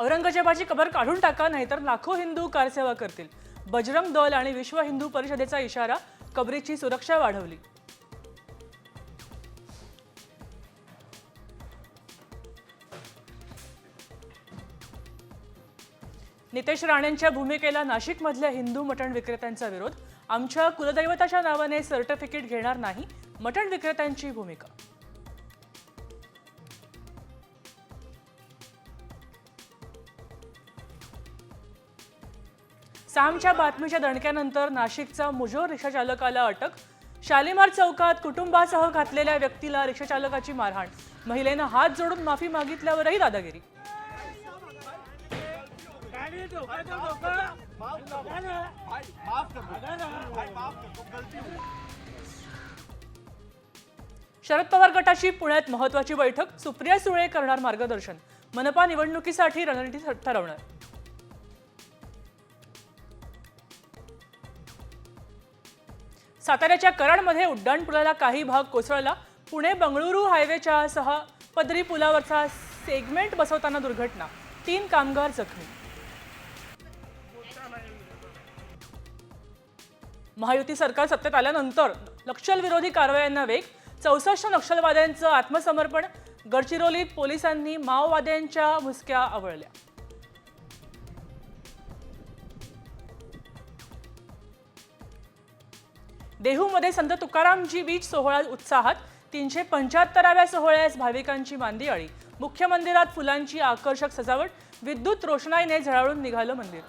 औरंगजेबाची कबर काढून टाका नाहीतर लाखो हिंदू कारसेवा करतील. बजरंग दल आणि विश्व हिंदू परिषदेचा इशारा कबरीची सुरक्षा वाढवली. नितेश राणेंच्या भूमिकेला नाशिकमधल्या हिंदू मटण विक्रेत्यांचा विरोध. आमच्या कुलदैवताच्या नावाने सर्टिफिकेट घेणार नाही मटण विक्रेत्यांची भूमिका. सामच्या बातमीच्या दणक्यानंतर नाशिकचा मुजोर रिक्षाचालकाला अटक शालिमार चौकात कुटुंबासह घातलेल्या व्यक्तीला रिक्षाचालकाची मारहाण महिलेनं हात जोडून माफी मागितल्यावरही दादागिरी. शरद पवार गटाची पुण्यात महत्वाची बैठक सुप्रिया सुळे करणार मार्गदर्शन मनपा निवडणुकीसाठी रणनीती ठरवणार. साताऱ्याच्या कराडमध्ये उड्डाणपुलाला काही भाग कोसळला. पुणे बंगळुरू हायवेच्या सह पदरी पुलावरचा सेगमेंट बसवताना दुर्घटना. तीन कामगार जखमी. महायुती सरकार सत्तेत आल्यानंतर नक्षलविरोधी कारवायांना वेग. चौसष्ट नक्षलवाद्यांचं आत्मसमर्पण. गडचिरोलीत पोलिसांनी माओवाद्यांच्या मुसक्या आवळल्या. देहूमध्ये संत तुकारामजी बीच सोहळा उत्साहात तीनशे पंच्याहत्तराव्या सोहळ्यास भाविकांची मांदी अळी. मुख्य मंदिरात फुलांची आकर्षक सजावट विद्युत रोषणाईने झळाळून निघालं मंदिर.